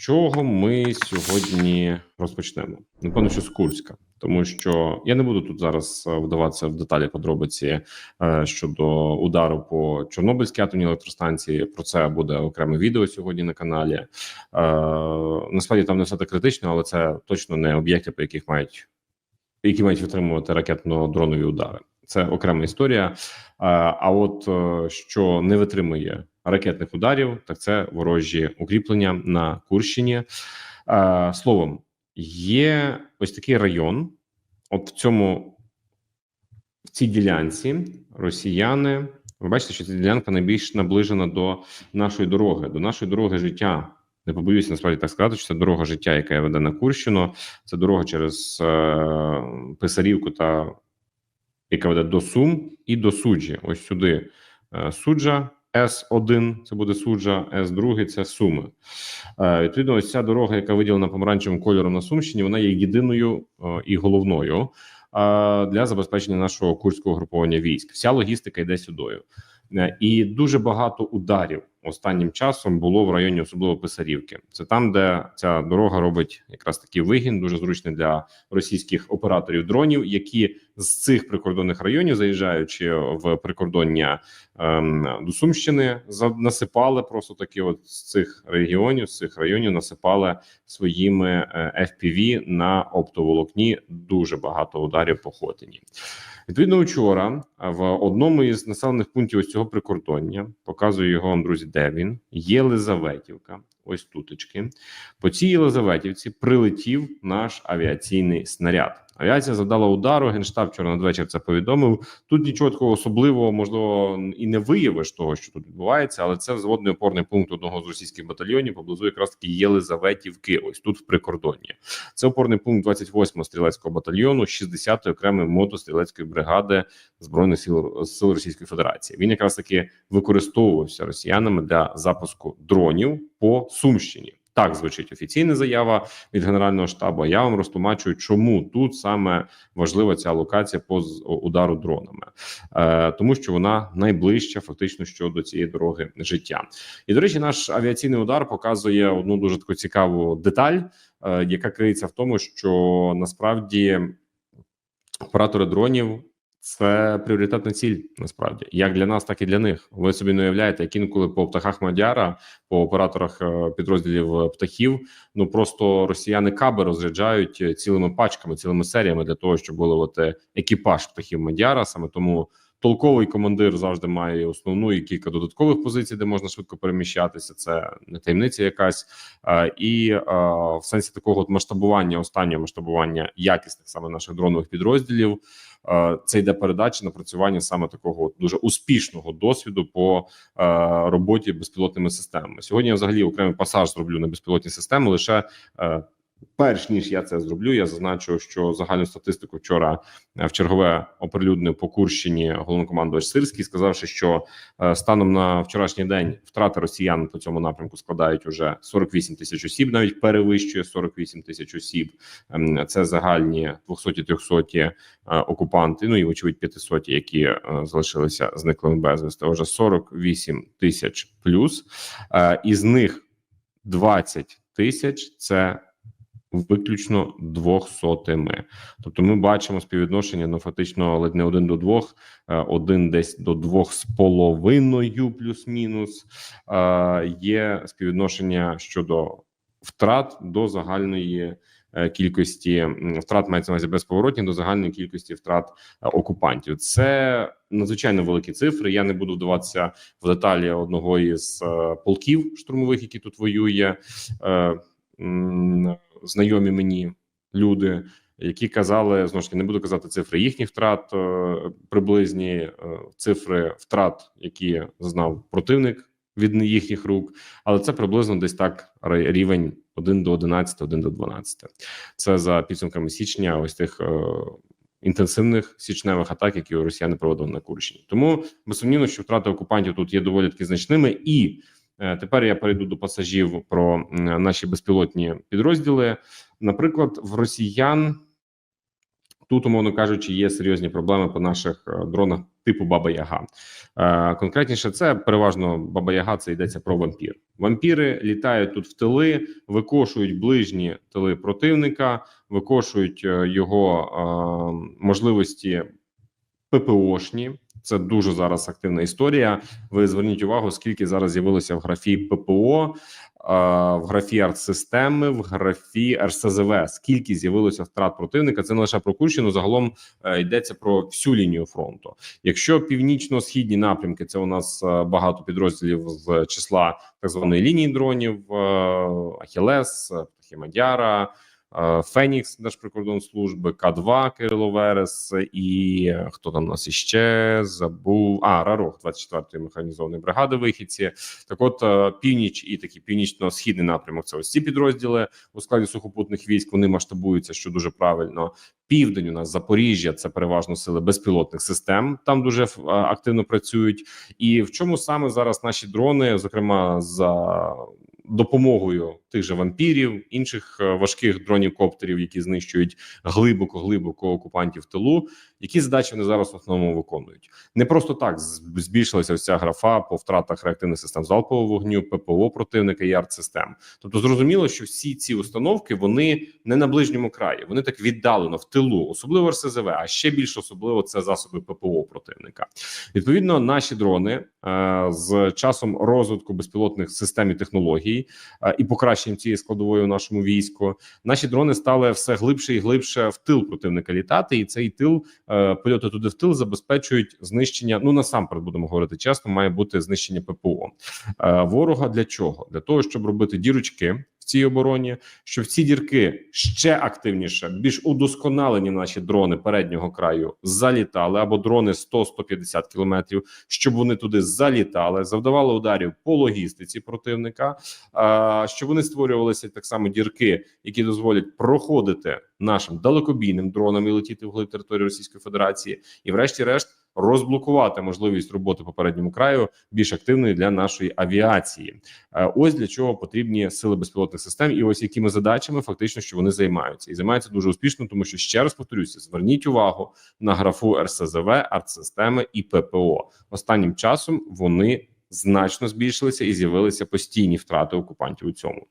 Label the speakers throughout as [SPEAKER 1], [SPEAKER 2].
[SPEAKER 1] чого ми сьогодні розпочнемо? Напевно, що з Курська, тому що я не буду тут зараз е, вдаватися в деталі подробиці е, щодо удару по Чорнобильській атомній електростанції. Про це буде окреме відео сьогодні на каналі. Е, насправді там не все так критично, але це точно не об'єкти, по яких мають які мають витримувати ракетно-дронові удари. Це окрема історія. А от що не витримує ракетних ударів, так це ворожі укріплення на Курщині. Словом, є ось такий район. От в цьому в цій ділянці росіяни. Ви бачите, що ця ділянка найбільш наближена до нашої дороги, до нашої дороги життя. Не побоюся насправді так сказати, що це дорога життя, яка веде на Курщину. Це дорога через е, Писарівку та яка веде до Сум і до суджі. Ось сюди е, суджа С1, це буде суджа, С2 це Суми. Е, Відповідно, ось ця дорога, яка виділена помаранчевим кольором на Сумщині, вона є єдиною е, і головною е, для забезпечення нашого курського груповання військ. Вся логістика йде сюдою. І дуже багато ударів останнім часом було в районі, особливо Писарівки. Це там, де ця дорога робить якраз такий вигін, дуже зручний для російських операторів дронів, які з цих прикордонних районів, заїжджаючи в прикордоння ем, до Сумщини, насипали просто таки, от з цих регіонів, з цих районів, насипали своїми е, FPV на оптоволокні. Дуже багато ударів по Хотині. Відповідно, вчора в одному із населених пунктів ось цього прикордоння показую його вам, друзі, де він Єлизаветівка. Ось тутечки. По цій Єлизаветівці прилетів наш авіаційний снаряд. Авіація завдала удару. Генштаб вчора надвечір це повідомив. Тут нічого такого особливого, можливо, і не виявиш того, що тут відбувається, але це взводний опорний пункт одного з російських батальйонів поблизу якраз таки Єлизаветівки. Ось тут в прикордонні. Це опорний пункт 28-го стрілецького батальйону, 60-ї окремої мотострілецької бригади збройних сил сил Російської Федерації. Він якраз таки використовувався росіянами для запуску дронів по Сумщині. Так звучить офіційна заява від генерального штабу. Я вам розтлумачую, чому тут саме важлива ця локація по удару дронами, е, тому що вона найближча, фактично щодо цієї дороги життя. І до речі, наш авіаційний удар показує одну дуже таку цікаву деталь, е, яка криється в тому, що насправді оператори дронів. Це пріоритетна ціль насправді як для нас, так і для них. Ви собі не уявляєте, як інколи по птахах Мадяра, по операторах е, підрозділів е, птахів. Ну просто росіяни каби розряджають е, цілими пачками, цілими серіями для того, щоб виловити екіпаж птахів Мадяра. Саме тому толковий командир завжди має основну і кілька додаткових позицій, де можна швидко переміщатися. Це не таємниця якась і в сенсі такого от масштабування, останнього масштабування якісних саме наших дронових підрозділів. Е, Це йде передача напрацювання саме такого дуже успішного досвіду по е, роботі безпілотними системами. Сьогодні я взагалі окремий пасаж зроблю на безпілотні системи. Лише е, перш ніж я це зроблю, я зазначу, що загальну статистику вчора е, в чергове оприлюднив по Курщині головнокомандувач Сирський, сказавши, що е, станом на вчорашній день втрати росіян по цьому напрямку складають уже 48 тисяч осіб, навіть перевищує 48 тисяч осіб. Ем, Це загальні 200-300 е, окупанти. Ну і вочевидь 500, які залишилися зниклими безвісти. Вже 48 тисяч плюс. Із них 20 тисяч це виключно двохсотими. Тобто, ми бачимо співвідношення ну фактично ледь не один до двох, е, один десь до двох з половиною, плюс-мінус. Е, Є співвідношення щодо втрат до загальної. е, Кількості втрат мається на увазі безповоротні до загальної кількості втрат окупантів. Це надзвичайно великі цифри. Я не буду вдаватися в деталі одного із полків штурмових, які тут воює. Знайомі мені люди, які казали знову ж таки, не буду казати цифри їхніх втрат, е, приблизні е, цифри втрат, які зазнав противник від їхніх рук, але це приблизно десь так рівень 1 до 11, 1 до 12. Це за підсумками січня. Ось тих. е, Інтенсивних січневих атак, які росіяни проводили на Курщині, тому безсумнівно, що втрати окупантів тут є доволі таки значними, і тепер я перейду до пасажів про наші безпілотні підрозділи. Наприклад, в росіян тут, умовно кажучи, є серйозні проблеми по наших е, дронах типу Баба Яга. Е, конкретніше, це переважно Баба Яга. Це йдеться про вампір. Вампіри літають тут в тили, викошують ближні тили противника, викошують е, його е, можливості ППОшні. Це дуже зараз активна історія. Ви зверніть увагу, скільки зараз з'явилося в графі ППО, в графі артсистеми, в графі РСЗВ. Скільки з'явилося втрат противника? Це не лише про Курщину, загалом е, йдеться про всю лінію фронту. Якщо північно-східні напрямки, це у нас е, багато підрозділів з числа так званої лінії дронів, е, Ахілес, Птахи Мадяра. Е, Фенікс Держприкордонслужби, К2 Кирило Верес і е, хто там у нас іще забув а Рарох 24-ї механізованої бригади. Вихідці так, от е, північ і такий північно-східний напрямок. Це ось ці підрозділи у складі сухопутних військ. Вони масштабуються, що дуже правильно. Південь у нас Запоріжжя. Це переважно сили безпілотних систем. Там дуже активно працюють. І в чому саме зараз наші дрони, зокрема за допомогою тих же вампірів, інших е, важких дронів коптерів, які знищують глибоко глибоко окупантів тилу. Які задачі вони зараз в основному виконують? Не просто так збільшилася вся графа по втратах реактивних систем залпового вогню, ППО противника і артсистем. Тобто, зрозуміло, що всі ці установки вони не на ближньому краї, вони так віддалено в тилу, особливо РСЗВ, а ще більш особливо це засоби ППО противника. Відповідно, наші дрони е, з часом розвитку безпілотних систем і технологій е, і покращення покращенням цієї складової у нашому війську. Наші дрони стали все глибше і глибше в тил противника літати, і цей тил польоти туди в тил забезпечують знищення. Ну насамперед будемо говорити чесно, має бути знищення ППО е, ворога. Для чого? Для того, щоб робити дірочки цій обороні, що в ці дірки ще активніше, більш удосконалені наші дрони переднього краю залітали або дрони 100-150 кілометрів, щоб вони туди залітали, завдавали ударів по логістиці противника, щоб вони створювалися так само дірки, які дозволять проходити нашим далекобійним дронам і летіти в глиб території Російської Федерації, і, врешті-решт розблокувати можливість роботи попередньому краю більш активної для нашої авіації. Е, ось для чого потрібні сили безпілотних систем, і ось якими задачами фактично що вони займаються, і займаються дуже успішно, тому що ще раз повторюся: зверніть увагу на графу РСЗВ, артсистеми і ППО. Останнім часом вони значно збільшилися і з'явилися постійні втрати окупантів у цьому.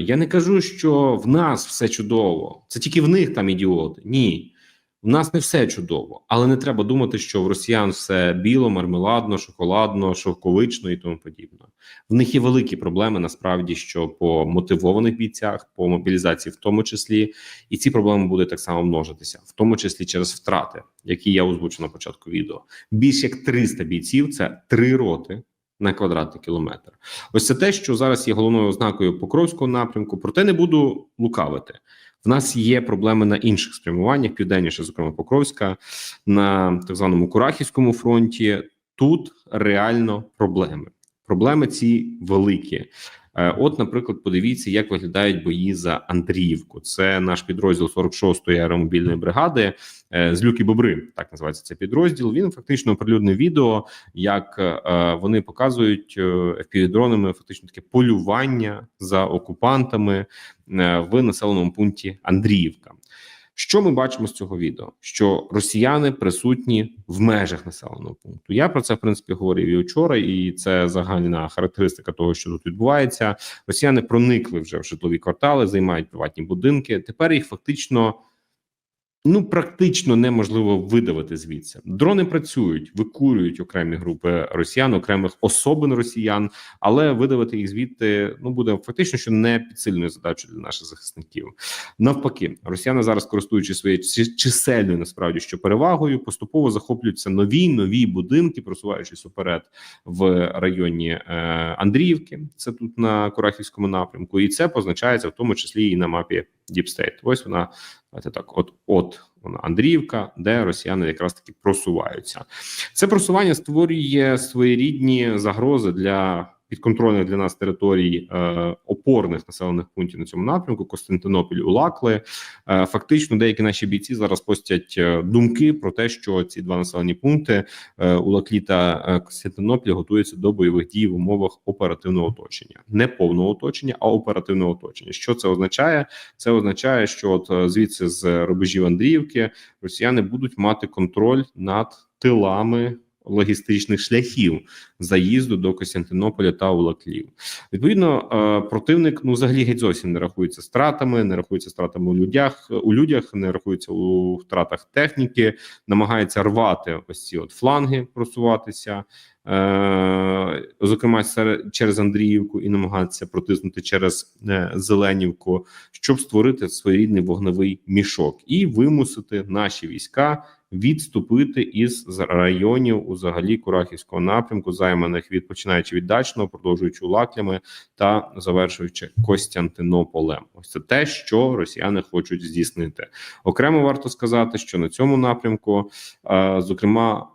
[SPEAKER 1] Я не кажу, що в нас все чудово, це тільки в них там ідіоти. Ні, в нас не все чудово, але не треба думати, що в росіян все біло, мармеладно, шоколадно, шовковично і тому подібне. В них є великі проблеми насправді, що по мотивованих бійцях, по мобілізації, в тому числі, і ці проблеми будуть так само множитися, в тому числі через втрати, які я озвучив на початку відео. Більш як 300 бійців це три роти на квадратний кілометр. Ось це те, що зараз є головною ознакою Покровського напрямку. Проте не буду лукавити. В нас є проблеми на інших спрямуваннях, південніше, зокрема Покровська, на так званому Курахівському фронті. Тут реально проблеми. Проблеми ці великі. Е, от, наприклад, подивіться, як виглядають бої за Андріївку. Це наш підрозділ 46-ї аеромобільної бригади е, з люки бобри. Так називається цей підрозділ. Він фактично оприлюднив відео, як е, вони показують FPV-дронами фактично таке полювання за окупантами в населеному пункті Андріївка. Що ми бачимо з цього відео? Що росіяни присутні в межах населеного пункту? Я про це в принципі говорив і вчора, і це загальна характеристика того, що тут відбувається. Росіяни проникли вже в житлові квартали, займають приватні будинки. Тепер їх фактично ну практично неможливо видавити звідси. Дрони працюють, викурюють окремі групи росіян, окремих особин росіян, але видавити їх звідти ну буде фактично, що не підсильною задачою для наших захисників. Навпаки, росіяни зараз користуючись своєю чисельною насправді що перевагою, поступово захоплюються нові нові будинки, просуваючись уперед в районі е, Андріївки. Це тут на Курахівському напрямку, і це позначається в тому числі і на мапі Діпстейт. Ось вона Давайте так, от от вона Андріївка, де росіяни якраз таки просуваються. Це просування створює своєрідні загрози для підконтрольних для нас територій е, опорних населених пунктів на цьому напрямку Костянтинополь, Улакли. Е, фактично, деякі наші бійці зараз постять е, думки про те, що ці два населені пункти е, Улаклі та е, Костянтинополь готуються до бойових дій в умовах оперативного оточення, не повного оточення, а оперативного оточення. Що це означає? Це означає, що от е, звідси з рубежів Андріївки росіяни будуть мати контроль над тилами логістичних шляхів заїзду до Костянтинополя та Улаклів. Відповідно, е, противник ну взагалі геть зовсім не рахується стратами, не рахується стратами у людях у людях, не рахується у втратах техніки, намагається рвати ось ці от фланги, просуватися. Е, зокрема, через Андріївку і намагатися протиснути через е, Зеленівку, щоб створити своєрідний вогневий мішок і вимусити наші війська відступити із районів взагалі Курахівського напрямку, займаних від починаючи від дачного, продовжуючи лаклями та завершуючи Костянтинополем. Ось це те, що росіяни хочуть здійснити. Окремо варто сказати, що на цьому напрямку, е, зокрема.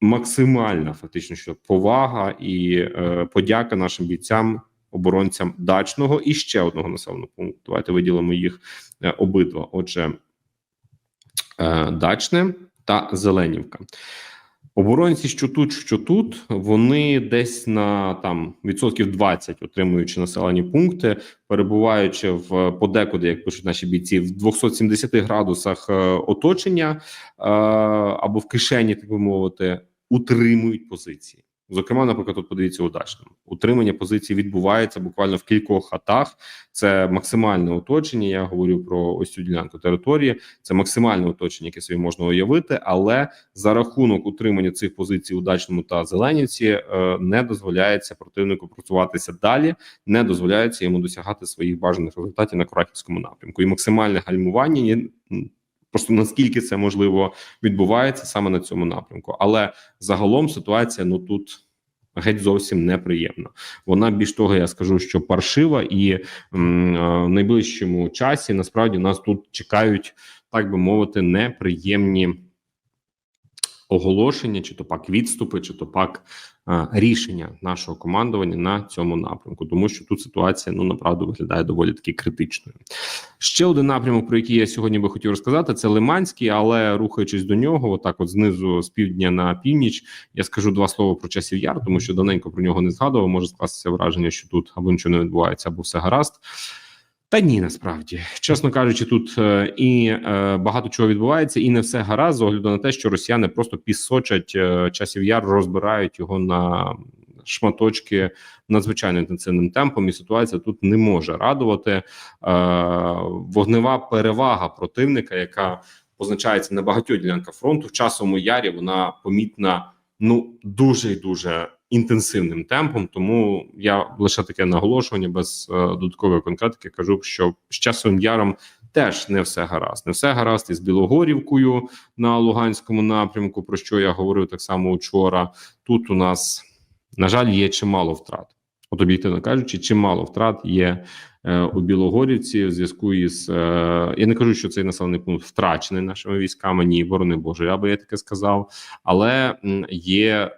[SPEAKER 1] Максимальна фактично що повага і е, подяка нашим бійцям, оборонцям дачного і ще одного населеного пункту. Давайте виділимо їх е, обидва. Отже, дачне та Зеленівка. Оборонці, що тут, що тут, вони десь на там відсотків 20 отримуючи населені пункти, перебуваючи в подекуди, як пишуть наші бійці, в 270 градусах е, оточення е, або в кишені, так би мовити, утримують позиції. Зокрема, наприклад, тут подивіться удачному. Утримання позицій відбувається буквально в кількох хатах. Це максимальне оточення. Я говорю про ось цю ділянку території. Це максимальне оточення, яке собі можна уявити, але за рахунок утримання цих позицій у дачному та зеленівці е, не дозволяється противнику просуватися далі, не дозволяється йому досягати своїх бажаних результатів на Краківському напрямку. І максимальне гальмування просто наскільки це можливо відбувається саме на цьому напрямку. Але загалом ситуація ну тут. Геть зовсім неприємно. Вона більш того, я скажу, що паршива, і м, е, в найближчому часі насправді нас тут чекають, так би мовити, неприємні оголошення, чи то пак відступи, чи то пак рішення нашого командування на цьому напрямку, тому що тут ситуація ну направду виглядає доволі таки критичною. Ще один напрямок, про який я сьогодні би хотів розказати, це Лиманський, але рухаючись до нього, отак, от знизу з півдня на північ, я скажу два слова про часів яр, тому що давненько про нього не згадував. Може скластися враження, що тут або нічого не відбувається, або все гаразд. Та ні, насправді, чесно кажучи, тут е, і е, багато чого відбувається, і не все гаразд з огляду на те, що росіяни просто пісочать е, часів яр, розбирають його на шматочки надзвичайно інтенсивним темпом. І ситуація тут не може радувати. Вогнева перевага противника, яка позначається на багатьох ділянках фронту в часовому ярі, вона помітна ну дуже і дуже інтенсивним темпом. Тому я лише таке наголошування без е, додаткової конкретики кажу, що з часовим яром. Теж не все гаразд, не все гаразд із Білогорівкою на Луганському напрямку. Про що я говорив так само вчора. Тут у нас на жаль є чимало втрат. От об'єктивно кажучи, чимало втрат є е, у Білогорівці в зв'язку із е, я не кажу, що цей населений пункт втрачений нашими військами. Ні, борони Боже, я би я таке сказав, але є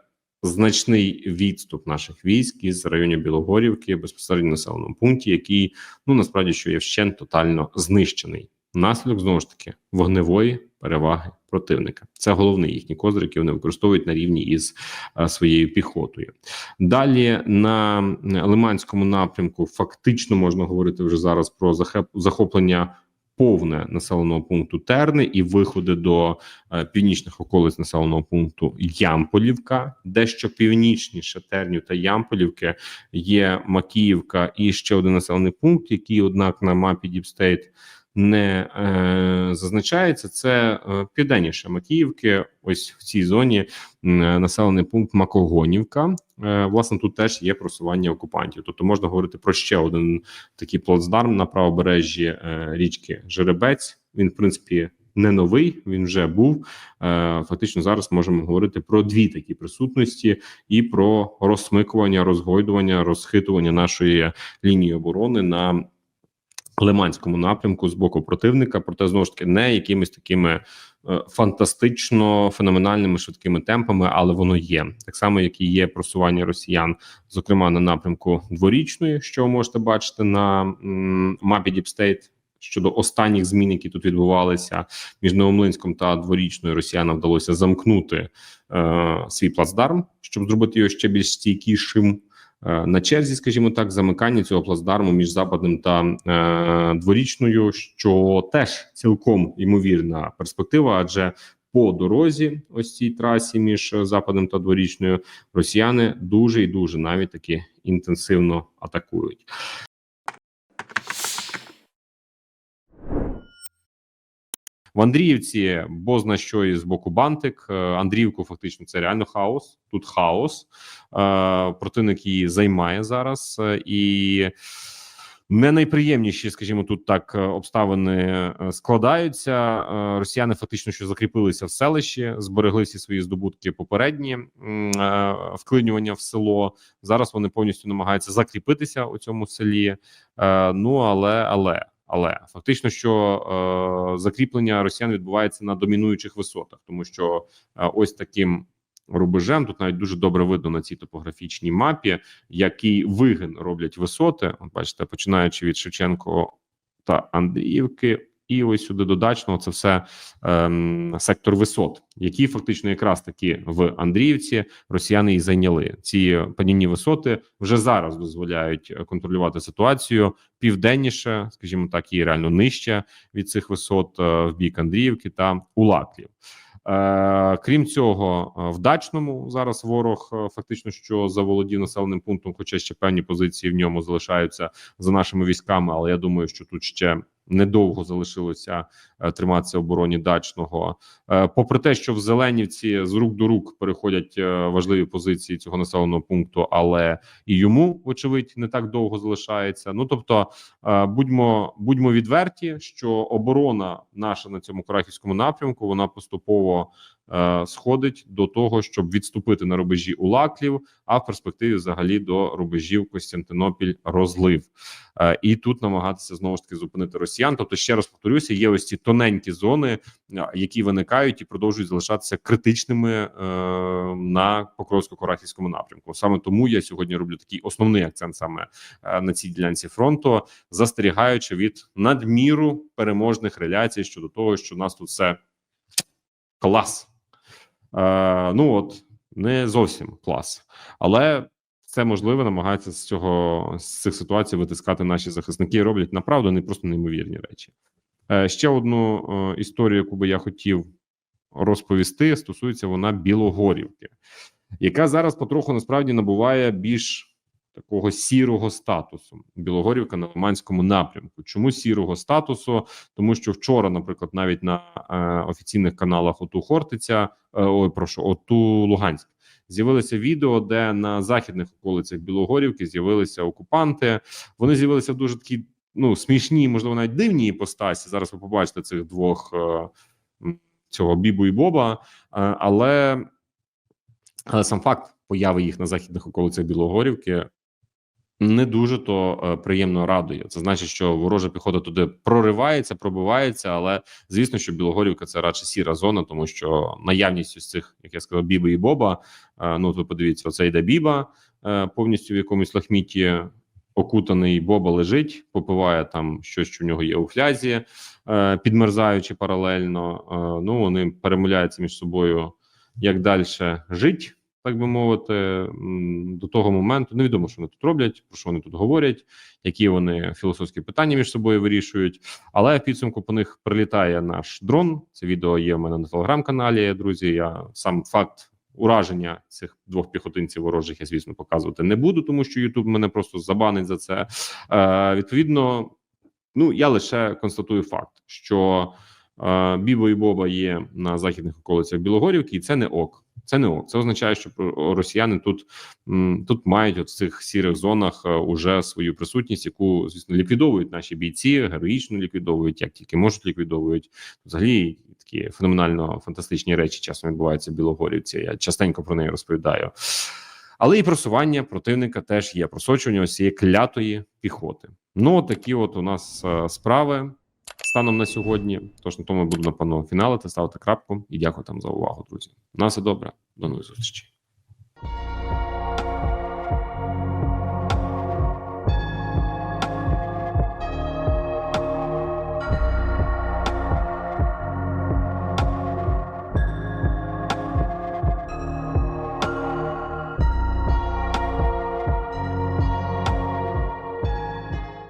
[SPEAKER 1] значний відступ наших військ із районів Білогорівки безпосередньо населеному пункті, який ну насправді що є вщент тотально знищений. Наслідок знову ж таки вогневої переваги противника. Це головний їхній козир, який вони використовують на рівні із е, своєю піхотою. Далі на Лиманському напрямку фактично можна говорити вже зараз про захоплення повне населеного пункту Терни і виходи до е, північних околиць населеного пункту Ямполівка, дещо північніше Терню та Ямполівки є Макіївка і ще один населений пункт, який, однак, на мапі Діпстейт не е, зазначається. Це е, південніше Макіївки. Ось в цій зоні е, населений пункт Макогонівка. Е, власне, тут теж є просування окупантів. Тобто можна говорити про ще один такий плацдарм на правобережжі е, річки Жеребець. Він, в принципі, не новий. Він вже був. Е, фактично, зараз можемо говорити про дві такі присутності і про розсмикування, розгойдування, розхитування нашої лінії оборони на Лиманському напрямку з боку противника, проте знову ж таки не якимись такими е, фантастично феноменальними швидкими темпами, але воно є так само, як і є просування росіян, зокрема на напрямку дворічної, що ви можете бачити на мапі Діпстейт. Щодо останніх змін, які тут відбувалися між Новомлинськом та дворічною, росіянам вдалося замкнути е, свій плацдарм, щоб зробити його ще більш стійкішим. Е, на черзі, скажімо так, замикання цього плацдарму між западним та е, дворічною, що теж цілком ймовірна перспектива, адже по дорозі, ось цій трасі між западним та дворічною, росіяни дуже і дуже навіть таки інтенсивно атакують. В Андріївці бозна що і з боку Бантик. Е, Андріївку фактично це реально хаос. Тут хаос. Е, Противник її займає зараз е, і. Не найприємніші, скажімо, тут так обставини складаються. Росіяни фактично що закріпилися в селищі, зберегли всі свої здобутки попередні вклинювання в село. Зараз вони повністю намагаються закріпитися у цьому селі. Ну але але але фактично, що е, закріплення росіян відбувається на домінуючих висотах, тому що е, ось таким рубежем тут навіть дуже добре видно на цій топографічній мапі, який вигин роблять висоти. От бачите, починаючи від Шевченко та Андріївки. І ось сюди до Дачного це все ем, сектор висот, які фактично якраз таки в Андріївці росіяни і зайняли. Ці панівні висоти вже зараз дозволяють контролювати ситуацію південніше, скажімо так, і реально нижче від цих висот е, в бік Андріївки та Улаклів. Е, крім цього, е, в дачному зараз ворог фактично що заволодів населеним пунктом, хоча ще певні позиції в ньому залишаються за нашими військами. Але я думаю, що тут ще недовго залишилося е, триматися обороні дачного. Е, попри те, що в Зеленівці з рук до рук переходять е, важливі позиції цього населеного пункту, але і йому, вочевидь, не так довго залишається. Ну тобто, будьмо будьмо відверті, що оборона наша на цьому Крахівському напрямку вона поступово е, сходить до того, щоб відступити на рубежі Улаклів, а в перспективі взагалі до рубежів Костянтинопіль розлив. Е, і тут намагатися знову ж таки зупинити росіян. Тобто, ще раз повторюся, є ось ці тоненькі зони, е, які виникають і продовжують залишатися критичними на Покровсько-Корахівському напрямку. Саме тому я сьогодні роблю такий основний акцент саме на цій ділянці фронту, застерігаючи від надміру переможних реляцій щодо того, що у нас тут все клас. Е, ну от не зовсім клас, але це можливо намагаються з цього з цих ситуацій витискати наші захисники. Роблять направду не просто неймовірні речі. Е, ще одну е, історію, яку би я хотів розповісти, стосується вона Білогорівки, яка зараз потроху насправді набуває більш такого сірого статусу. Білогорівка на Лиманському напрямку. Чому сірого статусу? Тому що вчора, наприклад, навіть на е, офіційних каналах ОТУ Хортиця, е, ой, прошу, ОТУ Луганськ. З'явилося відео, де на західних околицях Білогорівки з'явилися окупанти. Вони з'явилися в дуже такі ну смішні, можливо, навіть дивні іпостасі. Зараз ви побачите цих двох е, цього Бібу і Боба, е, але, але сам факт появи їх на західних околицях Білогорівки не дуже то е, приємно радує. Це значить, що ворожа піхота туди проривається, пробивається. Але звісно, що Білогорівка це радше сіра зона, тому що наявність ось цих, як я сказав, Біби і Боба. е, ну ви подивіться, оце йде Біба е, повністю в якомусь лахміті. Окутаний Боба лежить, попиває там щось, що в нього є у флязі, підмерзаючи паралельно. Ну вони перемовляються між собою, як далі жить, так би мовити, до того моменту. Невідомо, що вони тут роблять, про що вони тут говорять, які вони філософські питання між собою вирішують. Але в підсумку по них прилітає наш дрон. Це відео є в мене на телеграм-каналі. Друзі, я сам факт. Ураження цих двох піхотинців ворожих я, звісно, показувати не буду, тому що Ютуб мене просто забанить за це. Е, відповідно, ну я лише констатую факт, що Бібо і Боба є на західних околицях Білогорівки, і це не ок. Це не ок. Це означає, що росіяни тут, тут мають от в цих сірих зонах е, уже свою присутність, яку звісно ліквідовують наші бійці, героїчно ліквідовують, як тільки можуть ліквідовують. Взагалі такі феноменально фантастичні речі часом відбуваються в Білогорівці. Я частенько про неї розповідаю. Але і просування противника теж є просочування цієї клятої піхоти. Ну, такі от у нас е, справи. Станом на сьогодні. Тож на тому я буду напевно фіналити, ставити крапку і дякую там за увагу, друзі. На все добре, до нових зустрічей.